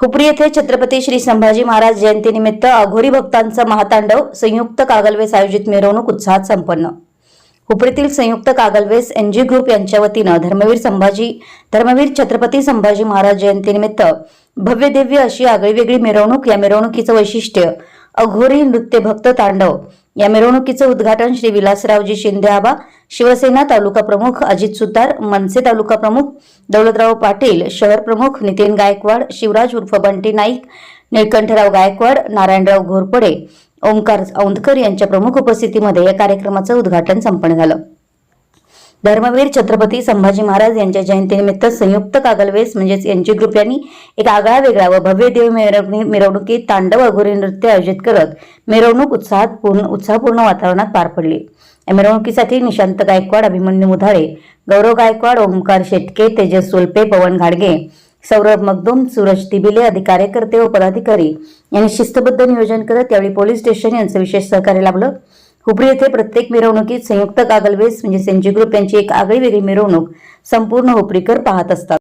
हुपरी येथे छत्रपती श्री संभाजी महाराज जयंतीनिमित्त अघोरी भक्तांचं महातांडव संयुक्त कागलवेस आयोजित मिरवणूक उत्साहात संपन्न. हुपरीतील संयुक्त कागलवेस एनजी ग्रुप यांच्या वतीनं धर्मवीर संभाजी धर्मवीर छत्रपती संभाजी महाराज जयंतीनिमित्त भव्य दिव्य अशी आगळीवेगळी मिरवणूक या मिरवणुकीचं वैशिष्ट्य अघोरी नृत्य भक्त तांडव या मिरवणुकीचं उद्घाटन श्री विलासरावजी शिंदे आबा शिवसेना तालुका प्रमुख अजित सुतार मनसे तालुका प्रमुख दौलतराव पाटील शहर प्रमुख नितीन गायकवाड शिवराज उर्फ बंटी नाईक निळकंठराव गायकवाड नारायणराव घोरपडे ओंकार औंधकर यांच्या प्रमुख उपस्थितीमध्ये या कार्यक्रमाचं उद्घाटन संपन्न झालं. धर्मवीर छत्रपती संभाजी महाराज यांच्या जयंतीनिमित्त संयुक्त कागलवेस म्हणजेच एनजी ग्रुप यांनी एक आगळा वेगळा व भव्य देव मिरवणुकीत तांडव अघोरी नृत्य आयोजित करत मिरवणूक उत्साहात पूर्ण उत्साहपूर्ण वातावरणात पार पडली. या मिरवणुकीसाठी निशांत गायकवाड अभिमन्यू मुधाळे गौरव गायकवाड ओमकार शेटके तेजस सोलपे पवन घाडगे सौरभ मगदुम सूरज तिबिले आदी कार्यकर्ते व पदाधिकारी यांनी शिस्तबद्ध नियोजन करत यावेळी पोलीस स्टेशन यांचं विशेष सहकार्य लाभलं. हुपरी येथे प्रत्येक मिरवणुकीत संयुक्त कागलवेस म्हणजे सेंजी ग्रुप यांची एक आगळी वेगळी मिरवणूक संपूर्ण हुपरीकर पाहत असतात.